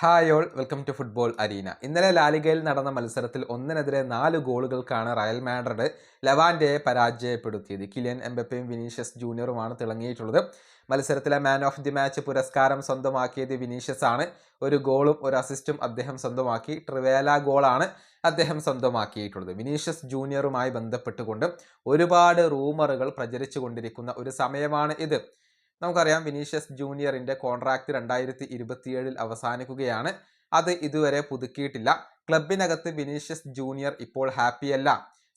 Hi all welcome to football arena ഇന്നലെ ലാലിഗയിൽ നടന്ന മത്സരത്തിൽ ഒന്നിനെതിരെ നാല് ഗോളുകൾക്കാണ് റയൽ മാഡ്രിഡ് ലവാൻഡയെ പരാജയപ്പെടുത്തിയത്. കിലിയൻ എംബപ്പയും വിനീഷ്യസ് ജൂനിയറുമാണ് തിളങ്ങിയിട്ടുള്ളത്. മത്സരത്തിലെ മാൻ ഓഫ് ദി മാച്ച് പുരസ്കാരം സ്വന്തമാക്കിയത് വിനീഷ്യസ് ആണ്. ഒരു ഗോളും ഒരു അസിസ്റ്റും അദ്ദേഹം സ്വന്തമാക്കി. ട്രിവേല ഗോളാണ് അദ്ദേഹം സ്വന്തമാക്കിയിട്ടുള്ളത്. വിനീഷ്യസ് ജൂനിയറുമായി ബന്ധപ്പെട്ടുകൊണ്ട് ഒരുപാട് റൂമറുകൾ പ്രചരിച്ചു കൊണ്ടിരിക്കുന്ന ഒരു സമയമാണ് ഇത്. നമുക്കറിയാം വിനീഷ്യസ് ജൂനിയറിന്റെ കോൺട്രാക്ട് രണ്ടായിരത്തി ഇരുപത്തിയേഴിൽ അവസാനിക്കുകയാണ്. അത് ഇതുവരെ പുതുക്കിയിട്ടില്ല. ക്ലബിനകത്ത് വിനീഷ്യസ് ജൂനിയർ ഇപ്പോൾ ഹാപ്പിയല്ല.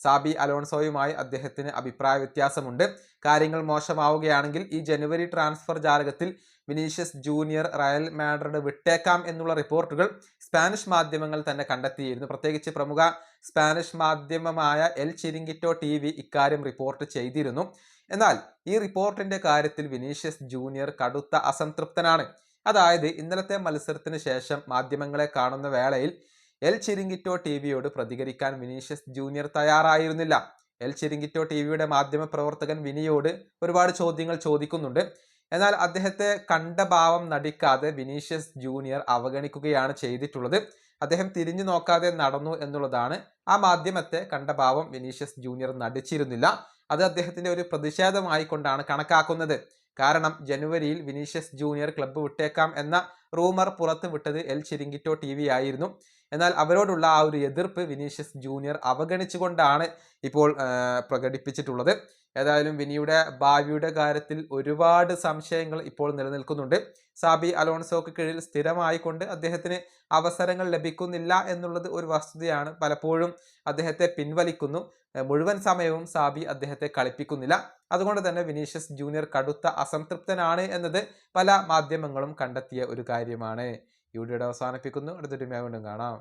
സാബി അലോൺസോയുമായി അദ്ദേഹത്തിന് അഭിപ്രായ വ്യത്യാസമുണ്ട്. കാര്യങ്ങൾ മോശമാവുകയാണെങ്കിൽ ഈ ജനുവരി ട്രാൻസ്ഫർ ജാലകത്തിൽ വിനീഷ്യസ് ജൂനിയർ റയൽ മാഡ്രിഡ് വിട്ടേക്കാം എന്നുള്ള റിപ്പോർട്ടുകൾ സ്പാനിഷ് മാധ്യമങ്ങൾ തന്നെ കണ്ടെത്തിയിരുന്നു. പ്രത്യേകിച്ച് പ്രമുഖ സ്പാനിഷ് മാധ്യമമായ എൽ ചിരിങ്കിറ്റോ ടി വി ഇക്കാര്യം റിപ്പോർട്ട് ചെയ്തിരുന്നു. എന്നാൽ ഈ റിപ്പോർട്ടിന്റെ കാര്യത്തിൽ വിനീഷ്യസ് ജൂനിയർ കടുത്ത അസംതൃപ്തനാണ്. അതായത് ഇന്നലത്തെ മത്സരത്തിന് ശേഷം മാധ്യമങ്ങളെ കാണുന്ന വേളയിൽ എൽ ചിരിങ്കിറ്റോ ടി വിയോട് പ്രതികരിക്കാൻ വിനീഷ്യസ് ജൂനിയർ തയ്യാറായിരുന്നില്ല. എൽ ചിരിങ്കിറ്റോ ടി വിയുടെ മാധ്യമ പ്രവർത്തകൻ വിനിയോട് ഒരുപാട് ചോദ്യങ്ങൾ ചോദിക്കുന്നുണ്ട്. എന്നാൽ അദ്ദേഹത്തെ കണ്ട ഭാവം നടിക്കാതെ വിനീഷ്യസ് ജൂനിയർ അവഗണിക്കുകയാണ് ചെയ്തിട്ടുള്ളത്. അദ്ദേഹം തിരിഞ്ഞു നോക്കാതെ നടന്നു എന്നുള്ളതാണ് ആ മാധ്യമത്തെ കണ്ട ഭാവം വിനീഷ്യസ് ജൂനിയർ നടിച്ചിരുന്നില്ല. അത് അദ്ദേഹത്തിന്റെ ഒരു പ്രതിഷേധമായി കൊണ്ടാണ് കണക്കാക്കുന്നത്. കാരണം ജനുവരിയിൽ വിനീഷ്യസ് ജൂനിയർ ക്ലബ്ബ് വിട്ടേക്കാം എന്ന റൂമർ പുറത്തു വിട്ടത് എൽ ചിരിങ്കിറ്റോ ടി ആയിരുന്നു. എന്നാൽ അവരോടുള്ള ആ ഒരു എതിർപ്പ് വിനീഷ്യസ് ജൂനിയർ അവഗണിച്ചുകൊണ്ടാണ് ഇപ്പോൾ പ്രകടിപ്പിച്ചിട്ടുള്ളത്. ഏതായാലും വിനിയുടെ ഭാവിയുടെ കാര്യത്തിൽ ഒരുപാട് സംശയങ്ങൾ ഇപ്പോൾ നിലനിൽക്കുന്നുണ്ട്. സാബി അലോൺസോക്ക് കീഴിൽ സ്ഥിരമായിക്കൊണ്ട് അദ്ദേഹത്തിന് അവസരങ്ങൾ ലഭിക്കുന്നില്ല എന്നുള്ളത് ഒരു വസ്തുതയാണ് പലപ്പോഴും അദ്ദേഹത്തെ പിൻവലിക്കുന്നു. മുഴുവൻ സമയവും സാബി അദ്ദേഹത്തെ കളിപ്പിക്കുന്നില്ല. അതുകൊണ്ട് തന്നെ വിനീഷ്യസ് ജൂനിയർ കടുത്ത അസംതൃപ്തനാണ് എന്നത് പല മാധ്യമങ്ങളും കണ്ടെത്തിയ ഒരു കാര്യമാണ്. ഈ വീഡിയോയുടെ അവസാനിപ്പിക്കുന്നു. അടുത്തൊരു വീണ്ടും കാണാം.